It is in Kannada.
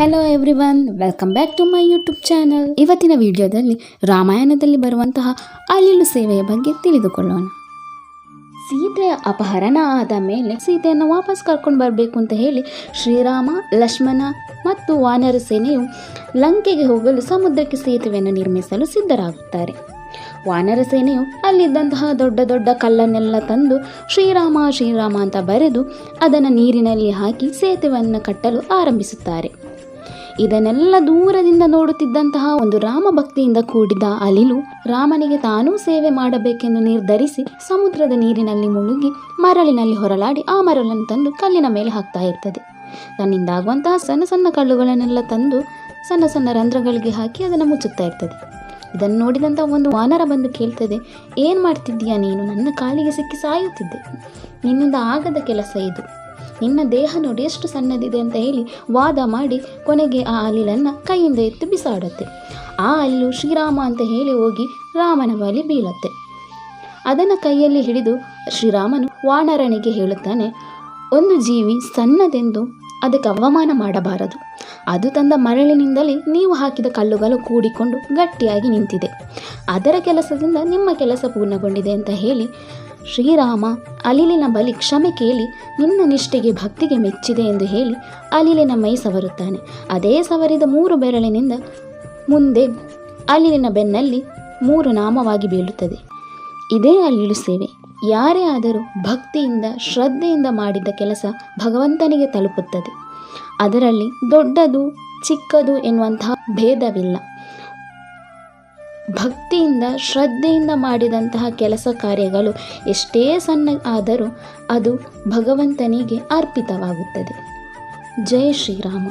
Hello everyone welcome back to my YouTube channel ಇವತ್ತಿನ ವಿಡಿಯೋದಲ್ಲಿ ರಾಮಾಯಣದಲ್ಲಿ ಬರುವಂತಹ ಅಳಿಲು ಸೇವೆಯ ಬಗ್ಗೆ ತಿಳಿದುಕೊಳ್ಳೋಣ. ಸೀತೆಯ ಅಪಹರಣ ಆದ ಮೇಲೆ ಸೀತೆಯನ್ನು ವಾಪಸ್ ಕರ್ಕೊಂಡು ಬರಬೇಕು ಅಂತ ಹೇಳಿ ಶ್ರೀರಾಮ, ಲಕ್ಷ್ಮಣ ಮತ್ತು ವಾನರ ಸೇನೆಯು ಲಂಕೆಗೆ ಹೋಗಲು ಸಮುದ್ರಕ್ಕೆ ಸೇತುವೆಯನ್ನು ನಿರ್ಮಿಸಲು ಸಿದ್ಧರಾಗುತ್ತಾರೆ. ವಾನರ ಸೇನೆಯು ಅಲ್ಲಿದ್ದಂತಹ ದೊಡ್ಡ ದೊಡ್ಡ ಕಲ್ಲನ್ನೆಲ್ಲ ತಂದು ಶ್ರೀರಾಮ ಶ್ರೀರಾಮ ಅಂತ ಬರೆದು ಅದನ್ನು ನೀರಿನಲ್ಲಿ ಹಾಕಿ ಸೇತುವೆಯನ್ನು ಕಟ್ಟಲು ಆರಂಭಿಸುತ್ತಾರೆ. ಇದನ್ನೆಲ್ಲ ದೂರದಿಂದ ನೋಡುತ್ತಿದ್ದಂತಹ ಒಂದು ರಾಮ ಭಕ್ತಿಯಿಂದ ಕೂಡಿದ ಅಲಿಲು ರಾಮನಿಗೆ ತಾನೂ ಸೇವೆ ಮಾಡಬೇಕೆಂದು ನಿರ್ಧರಿಸಿ ಸಮುದ್ರದ ನೀರಿನಲ್ಲಿ ಮುಳುಗಿ ಮರಳಿನಲ್ಲಿ ಹೊರಲಾಡಿ ಆ ಮರಳನ್ನು ತಂದು ಕಲ್ಲಿನ ಮೇಲೆ ಹಾಕ್ತಾ ಇರ್ತದೆ. ತನ್ನಿಂದಾಗುವಂತಹ ಸಣ್ಣ ಸಣ್ಣ ಕಲ್ಲುಗಳನ್ನೆಲ್ಲ ತಂದು ಸಣ್ಣ ಸಣ್ಣ ರಂಧ್ರಗಳಿಗೆ ಹಾಕಿ ಅದನ್ನು ಮುಚ್ಚುತ್ತಾ ಇರ್ತದೆ. ಇದನ್ನು ನೋಡಿದಂಥ ಒಂದು ವಾನರ ಬಂದು ಕೇಳ್ತದೆ, ಏನು ಮಾಡ್ತಿದ್ದೀಯಾ ನೀನು? ನನ್ನ ಕಾಲಿಗೆ ಸಿಕ್ಕಿ ಸಾಯುತ್ತಿದ್ದೆ. ನಿನ್ನಿಂದ ಆಗದ ಕೆಲಸ ಇದು. ನಿನ್ನ ದೇಹ ನೋಡಿ ಎಷ್ಟು ಸಣ್ಣದಿದೆ ಅಂತ ಹೇಳಿ ವಾದ ಮಾಡಿ ಕೊನೆಗೆ ಆ ಅಲಿಲನ್ನು ಕೈಯಿಂದ ಎತ್ತು ಬಿಸಾಡುತ್ತೆ. ಆ ಅಲ್ಲು ಶ್ರೀರಾಮ ಅಂತ ಹೇಳಿ ಹೋಗಿ ರಾಮನ ಬಳಿ ಬೀಳುತ್ತೆ. ಅದನ್ನು ಕೈಯಲ್ಲಿ ಹಿಡಿದು ಶ್ರೀರಾಮನು ವಾನರನಿಗೆ ಹೇಳುತ್ತಾನೆ, ಒಂದು ಜೀವಿ ಸಣ್ಣದೆಂದು ಅದಕ್ಕೆ ಅವಮಾನ ಮಾಡಬಾರದು. ಅದು ತಂದ ಮರಳಿನಿಂದಲೇ ನೀವು ಹಾಕಿದ ಕಲ್ಲುಗಳು ಕೂಡಿಕೊಂಡು ಗಟ್ಟಿಯಾಗಿ ನಿಂತಿದೆ. ಅದರ ಕೆಲಸದಿಂದ ನಿಮ್ಮ ಕೆಲಸ ಪೂರ್ಣಗೊಂಡಿದೆ ಅಂತ ಹೇಳಿ ಶ್ರೀರಾಮ ಅಲಿಲಿನ ಬಳಿ ಕ್ಷಮೆ ಕೇಳಿ ನಿನ್ನ ನಿಷ್ಠೆಗೆ ಭಕ್ತಿಗೆ ಮೆಚ್ಚಿದೆ ಎಂದು ಹೇಳಿ ಅಲಿಲಿನ ಮೈ ಸವರುತ್ತಾನೆ. ಅದೇ ಸವರಿದ ಮೂರು ಬೆರಳಿನಿಂದ ಮುಂದೆ ಅಲಿಲಿನ ಬೆನ್ನಲ್ಲಿ ಮೂರು ನಾಮವಾಗಿ ಬೀಳುತ್ತದೆ. ಇದೇ ಅಲಿಲು ಸೇವೆ. ಯಾರೇ ಆದರೂ ಭಕ್ತಿಯಿಂದ, ಶ್ರದ್ಧೆಯಿಂದ ಮಾಡಿದ ಕೆಲಸ ಭಗವಂತನಿಗೆ ತಲುಪುತ್ತದೆ. ಅದರಲ್ಲಿ ದೊಡ್ಡದು, ಚಿಕ್ಕದು ಎನ್ನುವಂತಹ ಭೇದವಿಲ್ಲ. ಭಕ್ತಿಯಿಂದ ಶ್ರದ್ಧೆಯಿಂದ ಮಾಡಿದಂತಹ ಕೆಲಸ ಕಾರ್ಯಗಳು ಎಷ್ಟೇ ಸಣ್ಣ ಆದರೂ ಅದು ಭಗವಂತನಿಗೆ ಅರ್ಪಿತವಾಗುತ್ತದೆ. ಜಯ ಶ್ರೀರಾಮ.